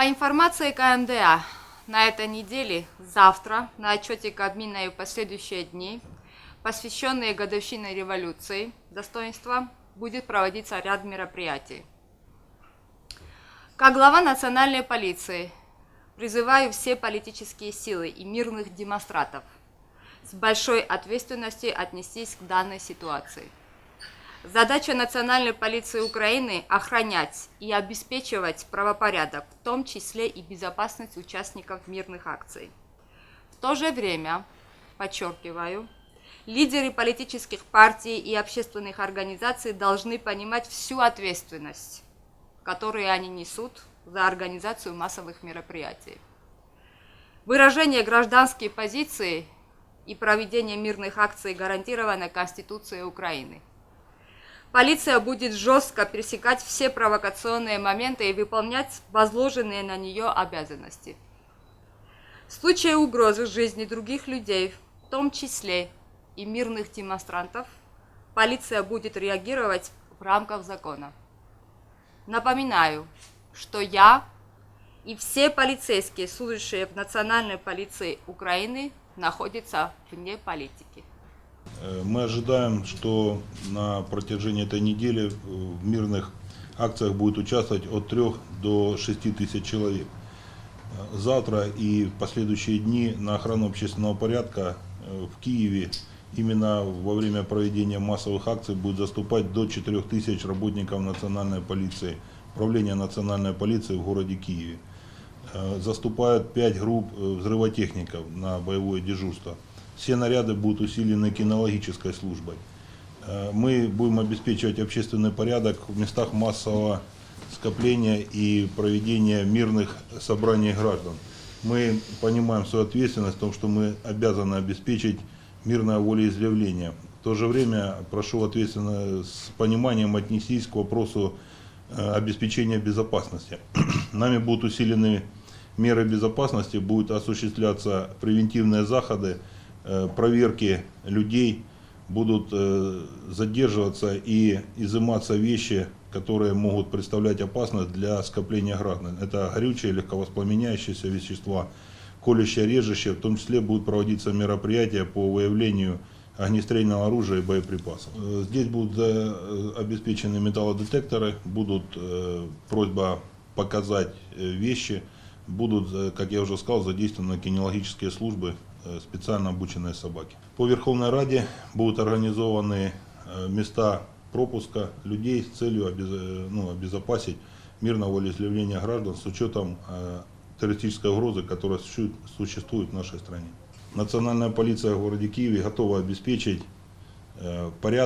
По информации КМДА, на этой неделе, завтра, на отчете Кабмина и в последующие дни, посвященные годовщине революции, достоинства, будет проводиться ряд мероприятий. Как глава национальной полиции призываю все политические силы и мирных демонстратов с большой ответственностью отнестись к данной ситуации. Задача национальной полиции Украины – охранять и обеспечивать правопорядок, в том числе и безопасность участников мирных акций. В то же время, подчеркиваю, лидеры политических партий и общественных организаций должны понимать всю ответственность, которую они несут за организацию массовых мероприятий. Выражение гражданской позиции и проведение мирных акций гарантировано Конституцией Украины. Полиция будет жестко пересекать все провокационные моменты и выполнять возложенные на нее обязанности. В случае угрозы жизни других людей, в том числе и мирных демонстрантов, полиция будет реагировать в рамках закона. Напоминаю, что я и все полицейские, служащие в Национальной полиции Украины, находятся вне политики. Э, Мы ожидаем, что на протяжении этой недели э, в мирных акциях будет участвовать от 3 до 6 тысяч человек. Э, Завтра и в последующие дни на охрану общественного порядка в Киеве именно во время проведения массовых акций будет заступать до 4 тысяч работников национальной полиции, управления национальной полиции в городе Киеве. Заступают 5 групп взрывотехников на боевое дежурство. Все наряды будут усилены кинологической службой. Э, Мы будем обеспечивать общественный порядок в местах массового скопления и проведения мирных собраний граждан. Мы понимаем свою ответственность в том, что мы обязаны обеспечить мирное волеизъявление. В то же время прошу ответственно с пониманием отнестись к вопросу э, обеспечения безопасности. Нами будут усилены меры безопасности, будут осуществляться превентивные заходы, проверки людей, будут э, задерживаться и изыматься вещи, которые могут представлять опасность для скопления граждан. Это горючие, легковоспламеняющиеся вещества, колющие, режущие, в том числе будут проводиться мероприятия по выявлению огнестрельного оружия и боеприпасов. Э, Здесь будут э, обеспечены металлодетекторы, будут э, просьба показать э, вещи, будут, э, как я уже сказал, задействованы кинологические службы, э, специально обученные собаки. По Верховной Раде будут организованы э, места пропуска людей с целью э, ну, обезопасить мирное волеизъявление граждан с учетом э, террористической угрозы, которая существует- в нашей стране. Национальная полиция в городе Киеве готова обеспечить э, порядок